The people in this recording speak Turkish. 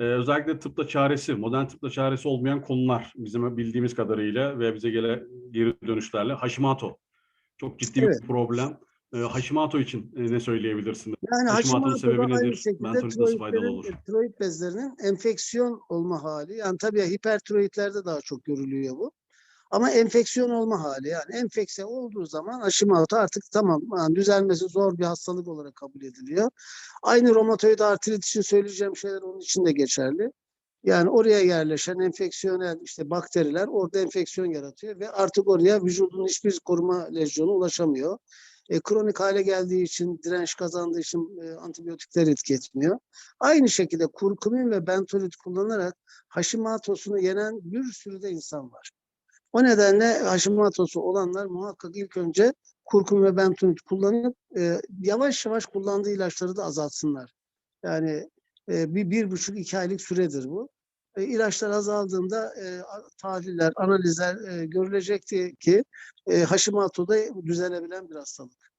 Ee, özellikle tıpta çaresi, modern tıpta çaresi olmayan konular bizim bildiğimiz kadarıyla ve bize gelen geri dönüşlerle Hashimoto. Çok ciddi Evet. bir problem. Ee, Hashimoto için e, ne söyleyebilirsiniz? Yani Hashimoto'nun sebebi nedir? Bentonic nasıl faydalı olur? tiroid bezlerinin enfeksiyon olma hali. Yani tabii hipertiroidlerde daha çok görülüyor bu. Ama enfeksiyon olma hali yani enfekse olduğu zaman Hashimoto artık tamam yani düzelmesi zor bir hastalık olarak kabul ediliyor. Aynı romatoid artrit için söyleyeceğim şeyler onun için de geçerli. Yani oraya yerleşen enfeksiyonel işte bakteriler orada enfeksiyon yaratıyor ve artık oraya vücudun hiçbir koruma lezyonu ulaşamıyor. E, kronik hale geldiği için, direnç kazandığı için e, antibiyotikler etki etmiyor. Aynı şekilde kurkumin ve bentolit kullanarak Hashimoto'sunu yenen bir sürü de insan var. O nedenle Hashimoto'su olanlar muhakkak ilk önce kurkum ve bentonit kullanıp e, yavaş yavaş kullandığı ilaçları da azaltsınlar. Yani e, bir, bir buçuk iki aylık süredir bu. E, ilaçlar azaldığında e, tahliller, analizler e, görülecekti ki e, Hashimoto'da düzelebilen bir hastalık.